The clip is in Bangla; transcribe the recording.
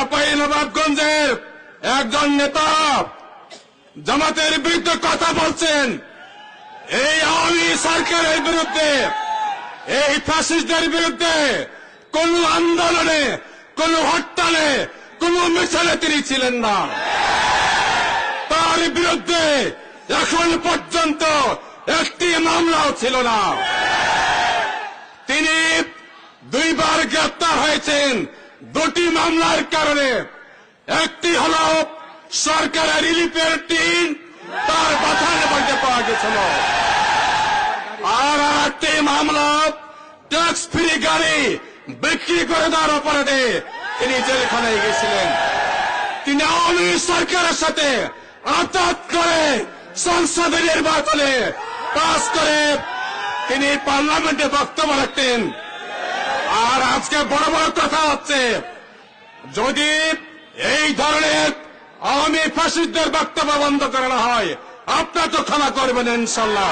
চাপাই নবাবগঞ্জের একজন নেতা জামাতের বিরুদ্ধে কথা বলছেন। এই আওয়ামী সরকারের বিরুদ্ধে, এই ফ্যাসিস্টদের বিরুদ্ধে কোন আন্দোলনে, কোন হরতালে, কোন মিছিলে তিনি ছিলেন না। তার বিরুদ্ধে এখন পর্যন্ত একটি মামলাও ছিল না। তিনি দুইবার গ্রেপ্তার হয়েছেন। দুটি মামলার কারণে একটি হল সরকারের রিলিফের টিম তার বাথানে বাড়িতে পাওয়া গেছিল। আর একটি মামলা ট্যাক্স ফ্রি গাড়ি বিক্রি করে দেওয়ার অপরাধে তিনি জেলখানায় গেছিলেন। তিনি আওয়ামী সরকারের সাথে আঘাত করে সংসদে নির্বাচনে পাস করে তিনি পার্লামেন্টে বক্তব্য রাখতেন। আজকে বড় বড় কথা হচ্ছে। যদি এই ধরনের আওয়ামী ফাঁসিদের বক্তব্য বন্ধ করানো হয়, আপনার তো ক্ষমা করবেন ইনশাল্লাহ।